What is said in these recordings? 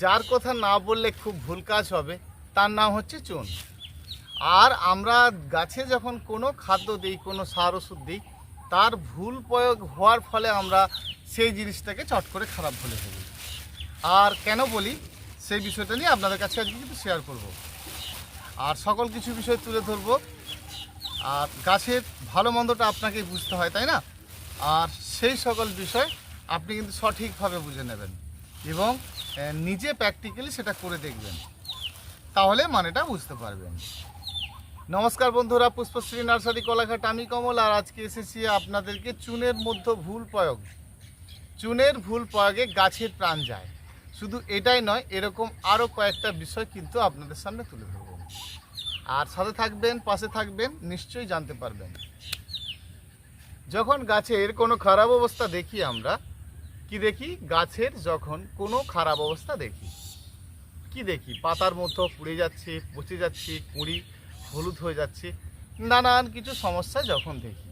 যার কথা না বললে খুব ভুল কাজ হবে, তার নাম হচ্ছে চুন। আর আমরা গাছে যখন কোনো খাদ্য দিই, কোনো সার ওষুধ দিই, তার ভুল প্রয়োগ হওয়ার ফলে আমরা সেই জিনিসটাকে চট করে খারাপ বলে ফেলি। আর কেন বলি? সেই বিষয়টা নিয়ে আপনাদের কাছে আজকে কিন্তু শেয়ার করব। আর সকল কিছু বিষয় তুলে ধরবো। আর গাছের ভালো মন্দটা আপনাকেই বুঝতে হয়, তাই না? আর সেই সকল বিষয় আপনি কিন্তু সঠিকভাবে বুঝে নেবেন। এবং নিজে প্র্যাকটিক্যালি সেটা করে দেখবেন। তাহলে মানেটা বুঝতে পারবেন। নমস্কার বন্ধুরা, পুষ্পশ্রী নার্সারি কলাঘাট, আমি কমল, আর আজকে এসেছি আপনাদেরকে চুনের মধ্যে ভুল প্রয়োগ। চুনের ভুল প্রয়োগে গাছের প্রাণ যায়। শুধু এটাই নয়, এরকম আরও কয়েকটা বিষয় কিন্তু আপনাদের সামনে তুলে ধরব। আর সাথে থাকবেন, পাশে থাকবেন, নিশ্চয়ই জানতে পারবেন। যখন গাছের কোনো খারাপ অবস্থা দেখি আমরা কি দেখি? গাছের যখন কোনো খারাপ অবস্থা দেখি। কি দেখি? পাতার মতো পুড়ে যাচ্ছে, পচে যাচ্ছে, কুঁড়ি হলুদ হয়ে যাচ্ছে, নানান কিছু সমস্যা যখন দেখি।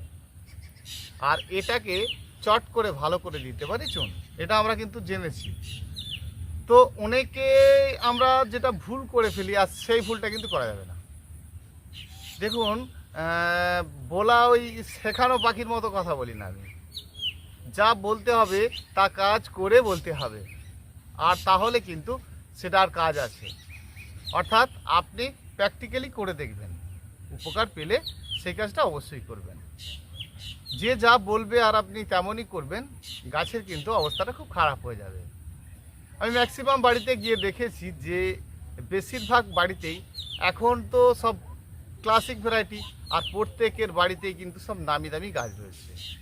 আর এটাকে চট করে ভালো করে দিতে পারি চুন। এটা আমরা কিন্তু জেনেছি। তো অনেকে আমরা যেটা ভুল করে ফেলি, আর সেই ভুলটা কিন্তু করা যাবে না। দেখুন বলা ওই শেখানো পাখির মতো কথা বলি না আমি। যা বলতে হবে, তা কাজ করে বলতে হবে। আর তাহলে কিন্তু সেটার কাজ আছে। অর্থাৎ আপনি প্র্যাকটিক্যালি করে দেখবেন। উপকার পেলে সেই কাজটা অবশ্যই করবেন। যে যা বলবে আর আপনি তেমনই করবেন, গাছের কিন্তু অবস্থাটা খুব খারাপ হয়ে যাবে। আমি ম্যাক্সিমাম বাড়িতে গিয়ে দেখেছি যে, বেশিরভাগ বাড়িতেই এখন তো সব ক্লাসিক ভ্যারাইটি আর প্রত্যেকের বাড়িতেই কিন্তু সব নামি দামি গাছ রয়েছে।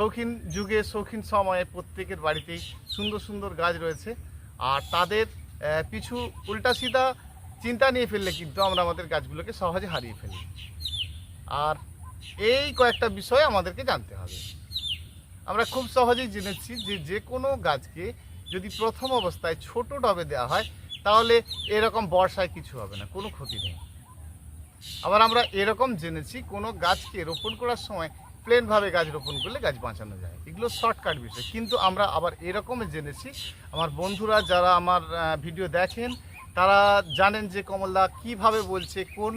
শৌখিন যুগে, শৌখিন সময়ে প্রত্যেকের বাড়িতেই সুন্দর সুন্দর গাছ রয়েছে। আর তাদের পিছু উল্টা সিধা চিন্তা নিয়ে ফেললে কিন্তু আমরা আমাদের গাছগুলোকে সহজে হারিয়ে ফেলি। আর এই কয়েকটা বিষয় আমাদেরকে জানতে হবে। আমরা খুব সহজেই জেনেছি যে যে কোনো গাছকে যদি প্রথম অবস্থায় ছোট টবে দেওয়া হয়, তাহলে এরকম বর্ষায় কিছু হবে না, কোনো ক্ষতি নেই। আবার আমরা এরকম জেনেছি, কোনো গাছকে রোপণ করার সময় প্লেনভাবে গাছ রোপণ করলে গাছ বাঁচানো যায়। এগুলো শর্টকাট বিষয়। কিন্তু আমরা আবার এরকম জেনেছি, আমার বন্ধুরা যারা আমার ভিডিও দেখেন, তারা জানেন যে কমলদা কীভাবে বলছে, কোন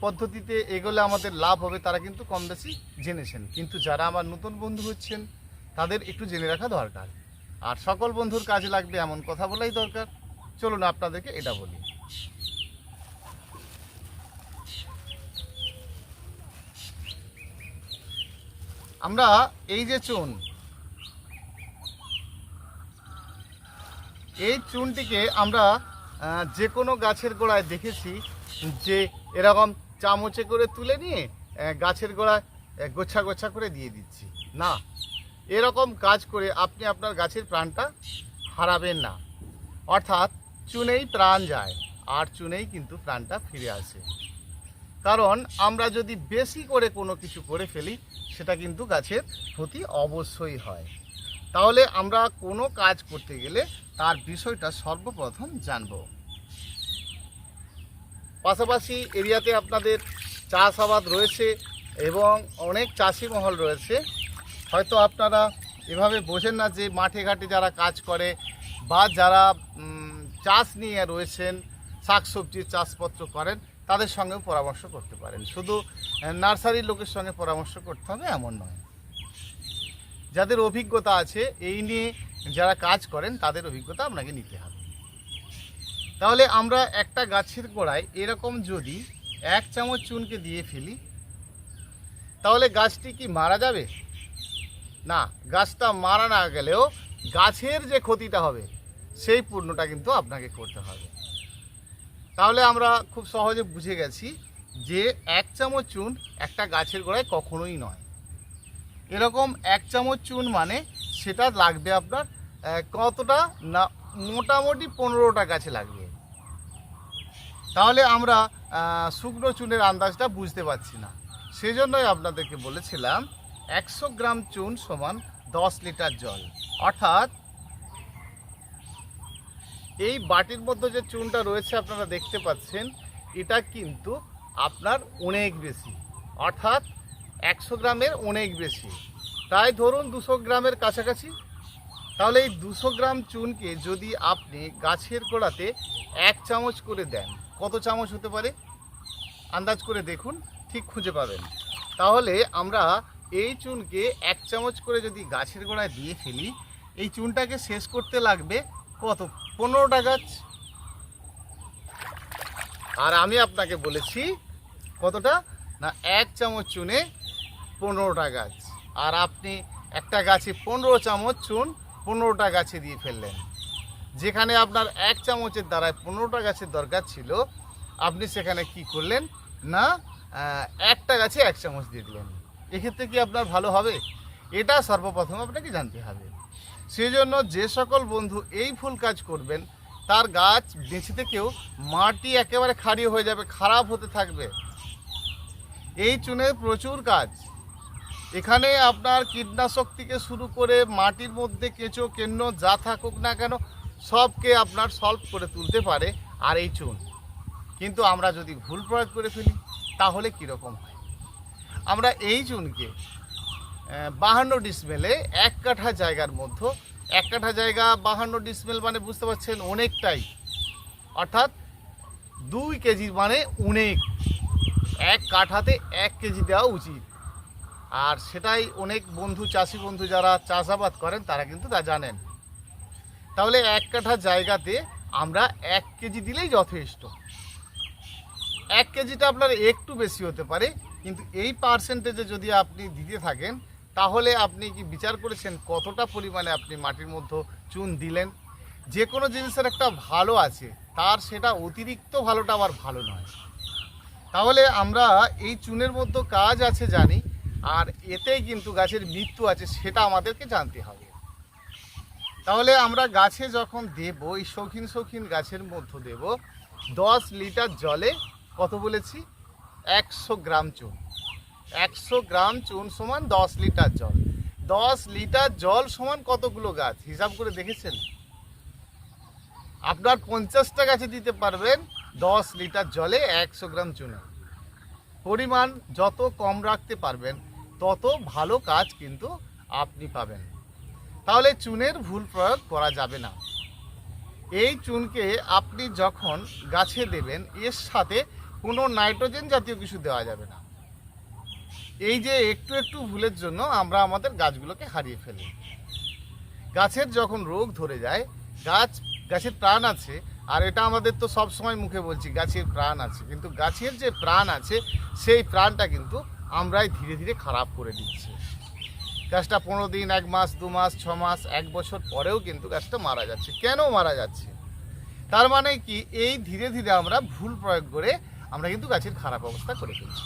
পদ্ধতিতে এগোলে আমাদের লাভ হবে, তারা কিন্তু কম বেশি জেনেছেন। কিন্তু যারা আমার নতুন বন্ধু হচ্ছেন, তাদের একটু জেনে রাখা দরকার। আর সকল বন্ধুর কাজে লাগবে এমন কথা বলাই দরকার। চলুন আপনাদেরকে এটা বলি। আমরা এই যে চুন, এই চুনটিকে আমরা যে কোনো গাছের গোড়ায় দেখেছি যে এরকম চামচে করে তুলে নিয়ে গাছের গোড়ায় গোছা গোছা করে দিয়ে দিচ্ছি। না, এরকম কাজ করে আপনি আপনার গাছের প্রাণটা হারাবেন না। অর্থাৎ চুনেই প্রাণ যায়, আর চুনেই কিন্তু প্রাণটা ফিরে আসে। কারণ আমরা যদি বেশি করে কোনো কিছু করে ফেলি সেটা কিন্তু গাছের ক্ষতি অবশ্যই হয়। তাহলে আমরা কোনো কাজ করতে গেলে তার বিষয়টা সর্বপ্রথম জানব। পাশাপাশি এরিয়াতে আপনাদের চাষাবাদ রয়েছে এবং অনেক চাষি মহল রয়েছে। হয়তো আপনারা এভাবে বোঝেন না যে মাঠে ঘাটে যারা কাজ করে বা যারা চাষ নিয়ে রয়েছেন, শাকসবজির চাষপত্র করেন তাদের সঙ্গেও পরামর্শ করতে পারেন। শুধু নার্সারির লোকের সঙ্গে পরামর্শ করতে হবে এমন নয়। যাদের অভিজ্ঞতা আছে, এই নিয়ে যারা কাজ করেন, তাদের অভিজ্ঞতা আপনাকে নিতে হবে। তাহলে আমরা একটা গাছের গোড়ায় এরকম যদি এক চামচ চুনকে দিয়ে ফেলি, তাহলে গাছটি কি মারা যাবে? না, গাছটা মারা না গেলেও গাছের যে ক্ষতিটা হবে, সেই পূর্ণটা কিন্তু আপনাকে করতে হবে। তাহলে আমরা খুব সহজে বুঝে গেছি যে এক চামচ চুন একটা গাছের গোড়ায় কখনোই নয়। এরকম এক চামচ চুন মানে সেটা লাগবে আপনার কতটা না মোটামুটি পনেরোটা গাছে লাগবে। তাহলে আমরা শুকনো চুনের আন্দাজটা বুঝতে পারছি না। সেজন্যই আপনাদেরকে বলেছিলাম, একশো গ্রাম চুন সমান দশ লিটার জল। অর্থাৎ এই বাটির মধ্যে যে চুনটা রয়েছে আপনারা দেখতে পাচ্ছেন, এটা কিন্তু আপনার অনেক বেশি। অর্থাৎ একশো গ্রামের অনেক বেশি। তাই ধরুন দুশো গ্রামের কাছাকাছি। তাহলে এই দুশো গ্রাম চুনকে যদি আপনি গাছের গোড়াতে এক চামচ করে দেন, কত চামচ হতে পারে? আন্দাজ করে দেখুন, ঠিক খুঁজে পাবেন। তাহলে আমরা এই চুনকে এক চামচ করে যদি গাছের গোড়ায় দিয়ে ফেলি, এই চুনটাকে শেষ করতে লাগবে কত পনেরোটা গাছ। আর আমি আপনাকে বলেছি কতটা? না, এক চামচ চুনে পনেরোটা গাছ। আর আপনি একটা গাছে পনেরো চামচ চুন পনেরোটা গাছে দিয়ে ফেললেন। যেখানে আপনার এক চামচের দ্বারায় পনেরোটা গাছের দরকার ছিল, আপনি সেখানে কি করলেন? না একটা গাছে এক চামচ দিয়ে দিলেন। এক্ষেত্রে কি আপনার ভালো হবে? এটা সর্বপ্রথম আপনাকে জানতে হবে। সেই জন্য যে সকল বন্ধু এই ফুল কাজ করবেন, তার গাছ বেঁচে থেকেও মাটি একেবারে খারিয়ে হয়ে যাবে, খারাপ হতে থাকবে। এই চুনের প্রচুর কাজ। এখানে আপনার কীটনাশক থেকে শুরু করে মাটির মধ্যে কেঁচো, কেন্ন যা থাকুক না কেন, সবকে আপনার সলভ করে তুলতে পারে আর এই চুন। কিন্তু আমরা যদি ভুল প্রয়োগ করে ফেলি, তাহলে কীরকম হয়? আমরা এই চুনকে বাহান্ন ডিসমেলে এক কাঠা জায়গার মধ্যে, এক কাঠা জায়গা বাহান্ন ডিসমেল মানে বুঝতে পারছেন অনেকটাই। অর্থাৎ দুই কেজি মানে অনেক। এক কাঠাতে এক কেজি দেওয়া উচিত। আর সেটাই অনেক বন্ধু, চাষি বন্ধু যারা চাষাবাদ করেন, তারা কিন্তু তা জানেন। তাহলে এক কাঠা জায়গাতে আমরা এক কেজি দিলেই যথেষ্ট। এক কেজিটা আপনার একটু বেশি হতে পারে, কিন্তু এই পার্সেন্টেজে যদি আপনি দিতে থাকেন তাহলে আপনি কি বিচার করেছেন কতটা পরিমাণে আপনি মাটির মধ্যে চুন দিলেন? যে কোনো জিনিসের একটা ভালো আছে, তার সেটা অতিরিক্ত ভালোটা আবার ভালো নয়। তাহলে আমরা এই চুনের মধ্যে কাজ আছে জানি, আর এতেই কিন্তু গাছের মৃত্যু আছে সেটা আমাদেরকে জানতে হবে। তাহলে আমরা গাছে যখন দেব, এই শৌখিন শৌখিন গাছের মধ্যে দেব, দশ লিটার জলে কত বলেছি? একশো গ্রাম চুন। একশো গ্রাম চুন সমান দশ লিটার জল। দশ লিটার জল সমান কতগুলো গাছ? হিসাব করে দেখেছেন? আপনার পঞ্চাশটা গাছে দিতে পারবেন দশ লিটার জলে একশো গ্রাম চুনে। পরিমাণ যত কম রাখতে পারবেন, তত ভালো কাজ কিন্তু আপনি পাবেন। তাহলে চুনের ভুল প্রয়োগ করা যাবে না। এই চুনকে আপনি যখন গাছে দেবেন, এর সাথে কোনো নাইট্রোজেন জাতীয় কিছু দেওয়া যাবে না। এই যে একটু একটু ভুলের জন্য আমরা আমাদের গাছগুলোকে হারিয়ে ফেলি। গাছের যখন রোগ ধরে যায়, গাছ, গাছের প্রাণ আছে, আর এটা আমাদের তো সব সময় মুখে বলছি, গাছের প্রাণ আছে। কিন্তু গাছের যে প্রাণ আছে, সেই প্রাণটা কিন্তু আমরাই ধীরে ধীরে খারাপ করে দিচ্ছি। গাছটা পনেরো দিন, এক মাস, দু মাস, ছ মাস, এক বছর পরেও কিন্তু গাছটা মারা যাচ্ছে। কেন মারা যাচ্ছে? তার মানে কি, এই ধীরে ধীরে আমরা ভুল প্রয়োগ করে আমরা কিন্তু গাছের খারাপ অবস্থা করে ফেলছি।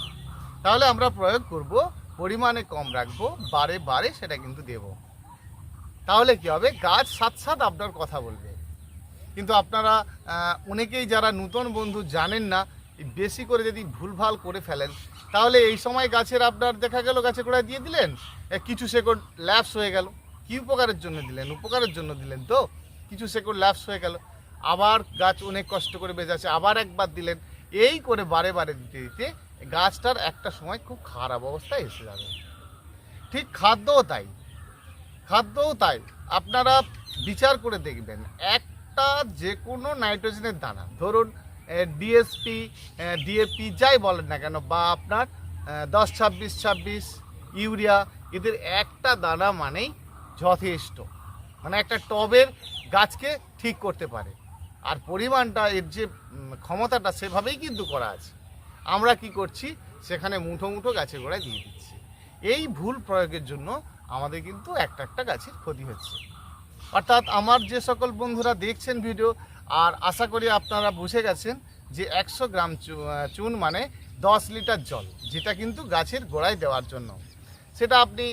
তাহলে আমরা প্রয়োগ করব, পরিমাণে কম রাখব, বারে বারে সেটা কিন্তু দেব। তাহলে কি হবে? গাছ সাথ সাথ আপনার কথা বলবে। কিন্তু আপনারা অনেকেই যারা নূতন বন্ধু জানেন না বেশি করে যদি ভুলভাল করে ফেলেন, তাহলে এই সময় গাছের আপনার দেখা গেল, গাছে গোড়ায় দিয়ে দিলেন কিছু সেকন্ড ল্যাপস হয়ে গেল। কি উপকারের জন্য দিলেন? উপকারের জন্য দিলেন তো? কিছু সেকন্ড ল্যাপস হয়ে গেল। আবার গাছ অনেক কষ্ট করে বেঁচে আছে, আবার একবার দিলেন। এই করে বারে বারে দিতে দিতে গাছটার একটা সময় খুব খারাপ অবস্থায় এসে যাবে। ঠিক খাদ্যও তাই। খাদ্যও তাই। আপনারা বিচার করে দেখবেন, একটা যে কোনো নাইট্রোজেনের দানা, ধরুন ডিএসপি ডিএপি যাই বলেন না কেন, বা আপনার দশ ছাব্বিশ ছাব্বিশ, ইউরিয়া, এদের একটা দানা মানেই যথেষ্ট। মানে একটা টবের গাছকে ঠিক করতে পারে। আর পরিমাণটা, এর যে ক্ষমতাটা, সেভাবেই কিন্তু করা আছে। আমরা কি করছি? সেখানে মুঠো মুঠো গাছে গোড়ায় দিয়ে দিচ্ছি। এই ভুল প্রয়োগের জন্য আমাদের কিন্তু একটা একটা গাছের ক্ষতি হচ্ছে। অর্থাৎ আমার যে সকল বন্ধুরা দেখছেন ভিডিও আর আশা করি আপনারা বুঝে গেছেন যে একশো গ্রাম চুন মানে দশ লিটার জল, যেটা কিন্তু গাছের গোড়ায় দেওয়ার জন্য। সেটা আপনি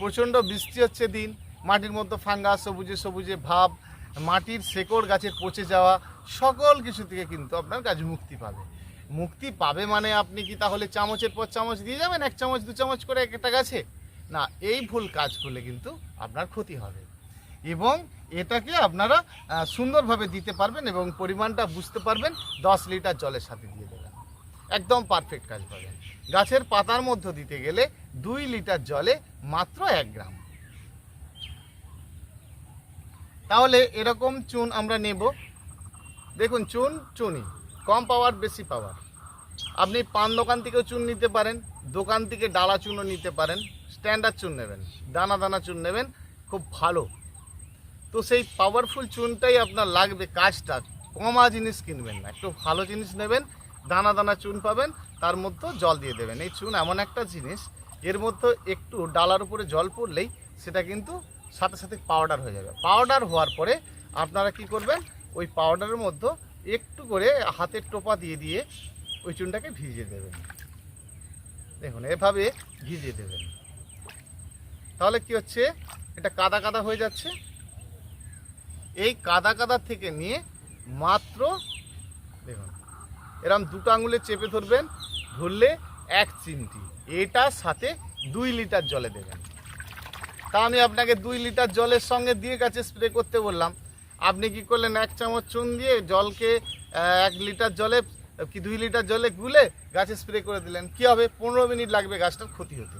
প্রচণ্ড বৃষ্টি হচ্ছে দিন, মাটির মধ্যে ফাঙ্গাস, সবুজে সবুজে ভাব, মাটির শেকড় গাছের পচে যাওয়া, সকল কিছু থেকে কিন্তু আপনার গাছ মুক্তি পাবে। মুক্তি পাবে মানে আপনি কি তাহলে চামচের পর চামচ দিয়ে যাবেন? এক চামচ, দু চামচ করে এক একটা গাছে? না, এই ভুল কাজ করলে কিন্তু আপনার ক্ষতি হবে। এবং এটাকে আপনারা সুন্দরভাবে দিতে পারবেন এবং পরিমাণটা বুঝতে পারবেন, দশ লিটার জলের সাথে দিয়ে দেবেন। একদম পারফেক্ট কাজ পাবেন। গাছের পাতার মধ্যে দিতে গেলে দুই লিটার জলে মাত্র এক গ্রাম। তাহলে এরকম চুন আমরা নেব। দেখুন, চুন, চুনি। কম পাওয়ার, বেশি পাওয়ার। আপনি পান দোকান থেকেও চুন নিতে পারেন, দোকান থেকে ডালা চুনও নিতে পারেন স্ট্যান্ডার্ড চুন নেবেন, দানা দানা চুন নেবেন, খুব ভালো। তো সেই পাওয়ারফুল চুনটাই আপনার লাগবে কাজটা। কমা জিনিস কিনবেন না, একটু ভালো জিনিস নেবেন, দানা দানা চুন পাবেন, তার মধ্যে জল দিয়ে দেবেন। এই চুন এমন একটা জিনিস, এর মধ্যে একটু ডালার উপরে জল পড়লেই সেটা কিন্তু সাথে সাথে পাউডার হয়ে যাবে। পাউডার হওয়ার পরে আপনারা কি করবেন, ওই পাউডারের মধ্যে একটু করে হাতের টোপা দিয়ে দিয়ে ওই চুনটাকে ভিজিয়ে দেবেন। দেখুন, এভাবে ভিজিয়ে দেবেন। তাহলে কি হচ্ছে? এটা কাদা কাদা হয়ে যাচ্ছে। এই কাদা কাদা থেকে নিয়ে মাত্র, দেখুন, এরম দুটো আঙুলে চেপে ধরবেন, ধরলে এক চিমটি। এটার সাথে দুই লিটার জলে দেবেন। তা আমি আপনাকে দুই লিটার জলের সঙ্গে দিয়ে কাছে স্প্রে করতে বললাম। আপনি কি করলেন? এক চামচ চুন দিয়ে জলকে এক লিটার জলে, কি দুই লিটার জলে গুলে গাছে স্প্রে করে দিলেন। কি হবে? পনেরো মিনিট লাগবে গাছটার ক্ষতি হতে।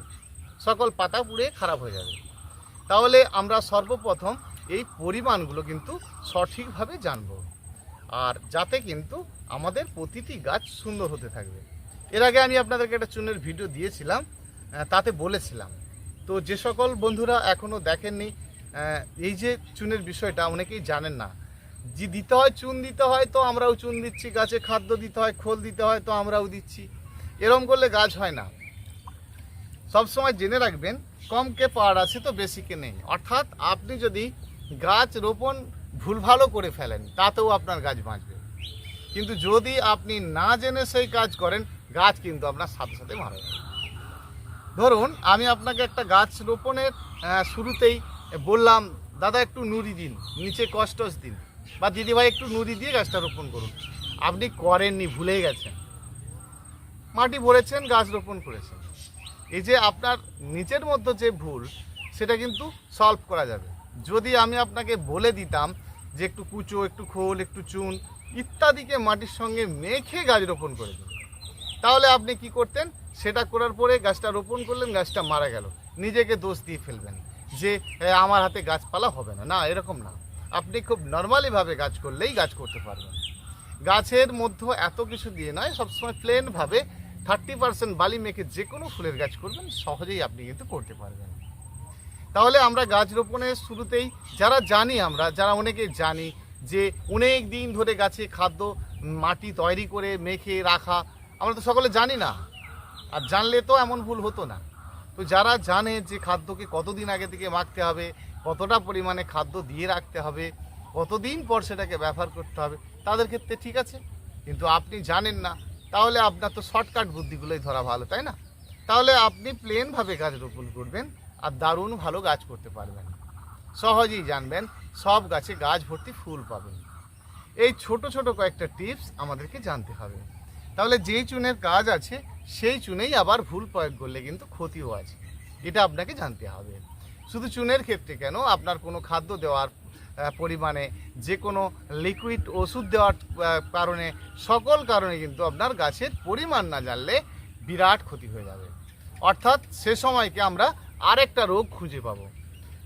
সকল পাতা পুড়ে খারাপ হয়ে যাবে। তাহলে আমরা সর্বপ্রথম এই পরিমাণগুলো কিন্তু সঠিকভাবে জানব। আর যাতে কিন্তু আমাদের প্রতিটি গাছ সুন্দর হতে থাকবে। এর আগে আমি আপনাদেরকে একটা চুনের ভিডিও দিয়েছিলাম তাতে বলেছিলাম। তো যে সকল বন্ধুরা এখনও দেখেননি এই যে চুনের বিষয়টা অনেকেই জানেন না। যে দিতে হয়, চুন দিতে হয়, তো আমরাও চুন দিচ্ছি। গাছে খাদ্য দিতে হয়, খোল দিতে হয়, তো আমরাও দিচ্ছি। এরম করলে গাছ হয় না। সবসময় জেনে রাখবেন কমকে পাওয়ার আছে তো বেশিকে নেই। অর্থাৎ আপনি যদি গাছ রোপণ ভুলভালও করে ফেলেন, তাতেও আপনার গাছ বাঁচবে। কিন্তু যদি আপনি না জেনে সেই কাজ করেন, গাছ কিন্তু আপনার সাথে সাথে মারা ধরুন, আমি আপনাকে একটা গাছ রোপণের শুরুতেই বললাম, দাদা, একটু নুড়ি দিন, নিচে কষ্টস দিন। বা, দিদিভাই, একটু নুড়ি দিয়ে গাছটা রোপণ করুন। আপনি করেননি ভুলে গেছেন। মাটি ভরেছেন, গাছ রোপণ করেছেন। এই যে আপনার নিচের মধ্যে যে ভুল, সেটা কিন্তু সলভ করা যাবে। যদি আমি আপনাকে বলে দিতাম যে একটু কুচো, একটু খোল, একটু চুন ইত্যাদিকে মাটির সঙ্গে মেখে গাছ রোপণ করে দিন, তাহলে আপনি কি করতেন? সেটা করার পরে গাছটা রোপণ করলেন, গাছটা মারা গেল। নিজেকে দোষ দিয়ে ফেলবেন যে আমার হাতে গাছপালা হবে না। না, এরকম না। আপনি খুব নর্মালিভাবে গাছ করলেই গাছ করতে পারবেন। গাছের মধ্যে এত কিছু দিয়ে নয়, সবসময় প্লেনভাবে থার্টি পার্সেন্ট বালি মেখে যে কোনো ফুলের গাছ করবেন, সহজেই আপনি কিন্তু করতে পারবেন। তাহলে আমরা গাছ রোপণের শুরুতেই, যারা জানি আমরা, যারা অনেকে জানি যে অনেক দিন ধরে গাছে খাদ্য, মাটি তৈরি করে মেখে রাখা, আমরা তো সকলে জানি না। আর জানলে তো এমন ভুল হতো না। তো যারা জানে যে খাদ্যকে কতদিন আগে থেকে মাখতে হবে, কতটা পরিমাণে খাদ্য দিয়ে রাখতে হবে, কতদিন পর সেটাকে ব্যবহার করতে হবে, তাদের ক্ষেত্রে ঠিক আছে। কিন্তু আপনি জানেন না, তাহলে আপনার তো শর্টকাট বুদ্ধিগুলোই ধরা ভালো, তাই না? তাহলে আপনি প্লেনভাবে গাছ রোপণ করবেন আর দারুণ ভালো গাছ করতে পারবেন। সহজেই জানবেন, সব গাছে গাছ ভর্তি ফুল পাবেন। এই ছোট ছোট কয়েকটা টিপস আমাদেরকে জানতে হবে। তাহলে যেই চুনের কাজ আছে সেই চুনেই আবার ভুল প্রয়োগ করলে কিন্তু ক্ষতিও আছে। এটা আপনাকে জানতে হবে। শুধু চুনের ক্ষেত্রে কেন? আপনার কোনো খাদ্য দেওয়ার পরিমাণে যে কোনো লিকুইড ওষুধ দেওয়ার কারণে সকল কারণে কিন্তু আপনার গাছের পরিমাণ না জানলে বিরাট ক্ষতি হয়ে যাবে। অর্থাৎ সে সময়কে আমরা আরেকটা রোগ খুঁজে পাবো।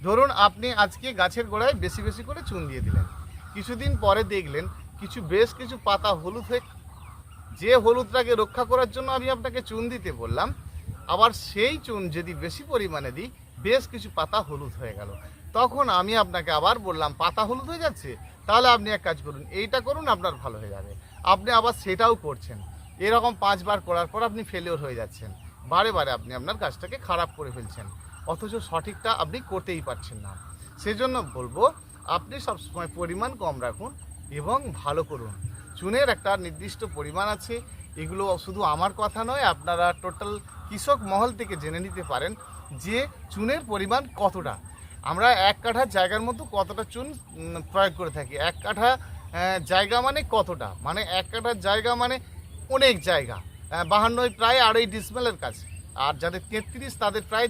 ধরুন আপনি আজকে গাছের গোড়ায় বেশি বেশি করে চুন দিয়ে দিলেন। কিছুদিন পরে দেখলেন কিছু বেশ কিছু পাতা হলুদ হয়ে যে হলুদটাকে রক্ষা করার জন্য আমি আপনাকে চুন দিতে বললাম, আবার সেই চুন যদি বেশি পরিমাণে দিই, বেশ কিছু পাতা হলুদ হয়ে গেল। তখন আমি আপনাকে আবার বললাম, পাতা হলুদ হয়ে যাচ্ছে? তাহলে আপনি এক কাজ করুন, এইটা করুন, আপনার ভালো হয়ে যাবে। আপনি আবার সেটাও করছেন। এরকম পাঁচবার করার পর আপনি ফেলিওর হয়ে যাচ্ছেন। বারে বারে আপনি আপনার কাজটাকে খারাপ করে ফেলছেন। অথচ সঠিকটা আপনি করতেই পারছেন না। সেজন্য বলব, আপনি সবসময় পরিমাণ কম রাখুন এবং ভালো করুন। চুনের একটা নির্দিষ্ট পরিমাণ আছে। এগুলো শুধু আমার কথা নয় আপনারা টোটাল কৃষক মহল থেকে জেনে নিতে পারেন যে চুনের পরিমাণ কতটা। আমরা এক কাঠা জায়গার মতো কতটা চুন প্রয়োগ করে থাকি। এক কাঠা জায়গা মানে কতটা? মানে এক কাঠা জায়গা মানে অনেক জায়গা। আহ, বাহান্নয় প্রায় আড়াই ডিসমেলের কাছে। আর যাদের তেত্রিশ তাদের প্রায়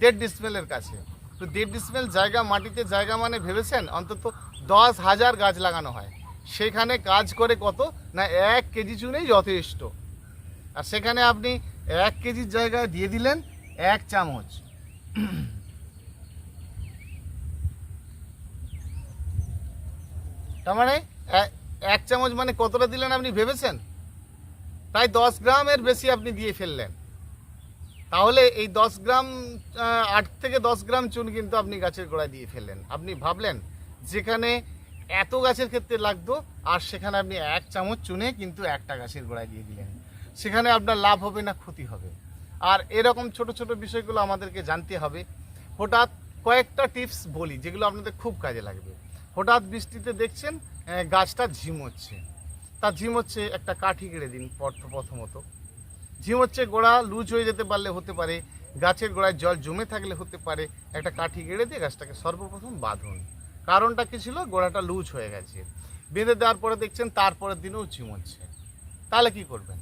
দেড় ডিসমেলের কাছে। তো দেড় ডিসমেল জায়গা মাটিতে জায়গা মানে ভেবেছেন? অন্তত দশ হাজার গাছ লাগানো হয়। সেখানে কাজ করে কত? না, এক কেজি চুনেই যথেষ্ট। আর সেখানে আপনি এক কেজির জায়গায় দিয়ে দিলেন এক চামচ। তার মানে এক চামচ মানে কতটা দিলেন আপনি ভেবেছেন? প্রায় দশ গ্রামের বেশি আপনি দিয়ে ফেললেন। তাহলে এই দশ গ্রাম আট থেকে দশ গ্রাম চুন কিন্তু আপনি গাছের গোড়ায় দিয়ে ফেললেন। আপনি ভাবলেন, যেখানে এত গাছের ক্ষেত্রে লাগতো, আর সেখানে আপনি এক চামচ চুনে কিন্তু একটা গাছের গোড়ায় দিয়ে দিলেন। সেখানে আপনার লাভ হবে না, ক্ষতি হবে। আর এরকম ছোট ছোট বিষয়গুলো আমাদেরকে জানতে হবে। হঠাৎ কয়েকটা টিপস বলি, যেগুলো আপনাদের খুব কাজে লাগবে। হঠাৎ বৃষ্টিতে দেখছেন গাছটা ঝিমোচ্ছে তা ঝিমোচ্ছে একটা কাঠি কেড়ে দিন প্রথ- প্রথমত। ঝিমোচ্ছে গোড়া লুজ হয়ে যেতে পারলে হতে পারে, গাছের গোড়ায় জল জমে থাকলে হতে পারে। একটা কাঠি গেড়ে দিয়ে গাছটাকে সর্বপ্রথম বাঁধুন। কারণটা কি ছিল? গোড়াটা লুজ হয়ে গেছে। বেঁধে দেওয়ার পরে দেখছেন তারপরের দিনেও ঝিমোচ্ছে তাহলে কি করবেন?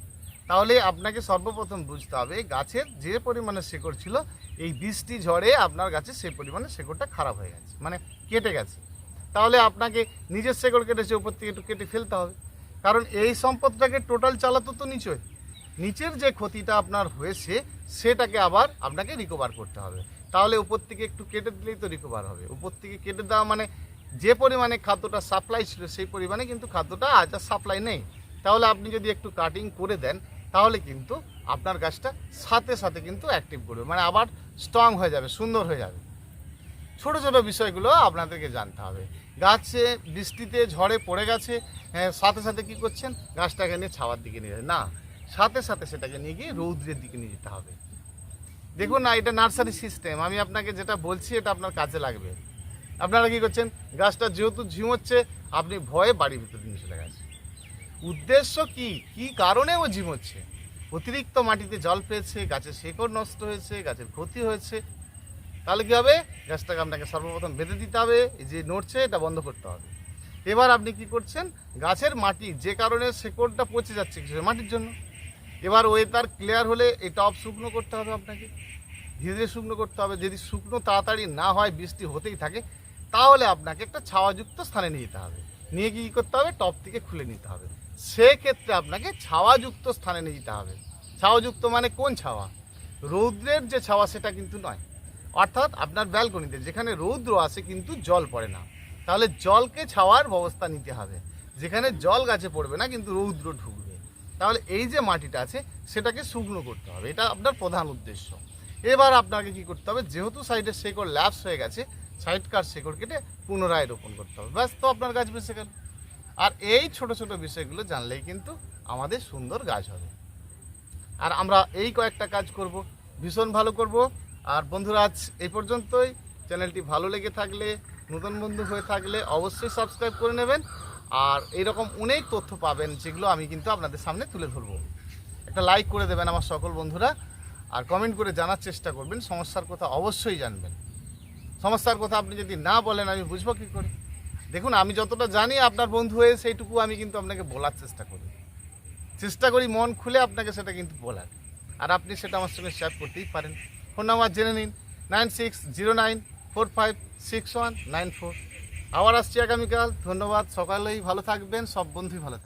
তাহলে আপনাকে সর্বপ্রথম বুঝতে হবে, গাছের যে পরিমাণে শেকড় ছিল, এই বৃষ্টি ঝড়ে আপনার গাছের সেই পরিমাণে শেকড়টা খারাপ হয়ে গেছে মানে কেটে গেছে। তাহলে আপনাকে নিজের শেকড় কেটেছে, উপর থেকে একটু কেটে ফেলতে হবে। কারণ এই সম্পদটাকে টোটাল চালাতো তো নিচয় নিচের যে ক্ষতিটা আপনার হয়েছে, সেটাকে আবার আপনাকে রিকভার করতে হবে। তাহলে উপর থেকে একটু কেটে দিলেই তো রিকভার হবে। উপর থেকে কেটে দেওয়া মানে যে পরিমাণে খাদ্যটা সাপ্লাই ছিল সেই পরিমাণে কিন্তু খাদ্যটা আজ আর সাপ্লাই নেই। তাহলে আপনি যদি একটু কাটিং করে দেন তাহলে কিন্তু আপনার গাছটা সাথে সাথে কিন্তু অ্যাক্টিভ করবে। মানে আবার স্ট্রং হয়ে যাবে সুন্দর হয়ে যাবে। ছোট ছোট বিষয়গুলো আপনাদেরকে জানতে হবে। গাছে বৃষ্টিতে ঝড়ে পড়ে গেছে হ্যাঁ, সাথে সাথে কি করছেন? গাছটাকে নিয়ে ছাওয়ার দিকে নিয়ে। না সাথে সাথে সেটাকে নিয়ে গিয়ে রৌদ্রের দিকে নিয়ে যেতে হবে। দেখুন না, এটা নার্সারি সিস্টেম। আমি আপনাকে যেটা বলছি, এটা আপনার কাজে লাগবে। আপনারা কি করছেন? গাছটা যেহেতু ঝিমোচ্ছে আপনি ভয়ে বাড়ির ভিতরে নিয়ে চলে গেছেন। উদ্দেশ্য কি? কি কারণে ও ঝিমোচ্ছে অতিরিক্ত মাটিতে জল পেয়েছে, গাছের শেকড় নষ্ট হয়েছে, গাছের ক্ষতি হয়েছে। তাহলে কী হবে? গাছটাকে আপনাকে সর্বপ্রথম বেঁধে দিতে হবে যে নড়ছে, এটা বন্ধ করতে হবে। এবার আপনি কি করছেন? গাছের মাটি যে কারণে শেকড়টা পচে যাচ্ছে মাটির জন্য, এবার ওয়েদার ক্লিয়ার হলে এটা টপ শুকনো করতে হবে আপনাকে। ধীরে ধীরে শুকনো করতে হবে। যদি শুকনো তাড়াতাড়ি না হয়, বৃষ্টি হতেই থাকে, তাহলে আপনাকে একটা ছাওয়াযুক্ত স্থানে নিয়ে যেতে হবে। নিয়ে কী করতে হবে? টপ থেকে খুলে নিতে হবে। সেক্ষেত্রে আপনাকে ছাওয়াযুক্ত স্থানে নিয়ে যেতে হবে। ছাওয়াযুক্ত মানে কোন ছাওয়া? রৌদ্রের যে ছাওয়া, সেটা কিন্তু নয়। অর্থাৎ আপনার ব্যালকনিতে, যেখানে রৌদ্র আসে কিন্তু জল পড়ে না। তাহলে জলকে ছাওয়ার ব্যবস্থা নিতে হবে। যেখানে জল গাছে পড়বে না, কিন্তু রৌদ্র ঢুকবে। তাহলে এই যে মাটিটা আছে, সেটাকে শুকনো করতে হবে। এটা আপনার প্রধান উদ্দেশ্য। এবার আপনাকে কি করতে হবে, যেহেতু সাইডের শেকড় ল্যাপস হয়ে গেছে সাইড সাইডকার শেকড় কেটে পুনরায় রোপণ করতে হবে। ব্যাস, তো আপনার গাছ বেঁচে গেল। আর এই ছোট ছোট বিষয়গুলো জানলেই কিন্তু আমাদের সুন্দর গাছ হবে। আর আমরা এই কয়েকটা কাজ করব, ভীষণ ভালো করব। আর বন্ধুরা, আজ এই পর্যন্তই। চ্যানেলটি ভালো লেগে থাকলে, নতুন বন্ধু হয়ে থাকলে অবশ্যই সাবস্ক্রাইব করে নেবেন। আর এইরকম অনেক তথ্য পাবেন, যেগুলো আমি কিন্তু আপনাদের সামনে তুলে ধরবো। একটা লাইক করে দেবেন আমার সকল বন্ধুরা। আর কমেন্ট করে জানার চেষ্টা করবেন, সমস্যার কথা অবশ্যই জানবেন। সমস্যার কথা আপনি যদি না বলেন, আমি বুঝব কী করে? দেখুন, আমি যতটা জানি আপনার বন্ধু হয়ে সেইটুকু আমি কিন্তু আপনাকে বলার চেষ্টা করি। চেষ্টা করি মন খুলে আপনাকে সেটা কিন্তু বলার। আর আপনি সেটা আমার সঙ্গে শেয়ার করতেই পারেন। ফোন নাম্বার জেনে নিন nine six zero nine four five six one nine four আবার আসছি আগামীকাল। ধন্যবাদ, সকালেই ভালো থাকবেন, সব বন্ধুই ভালো থাকবেন।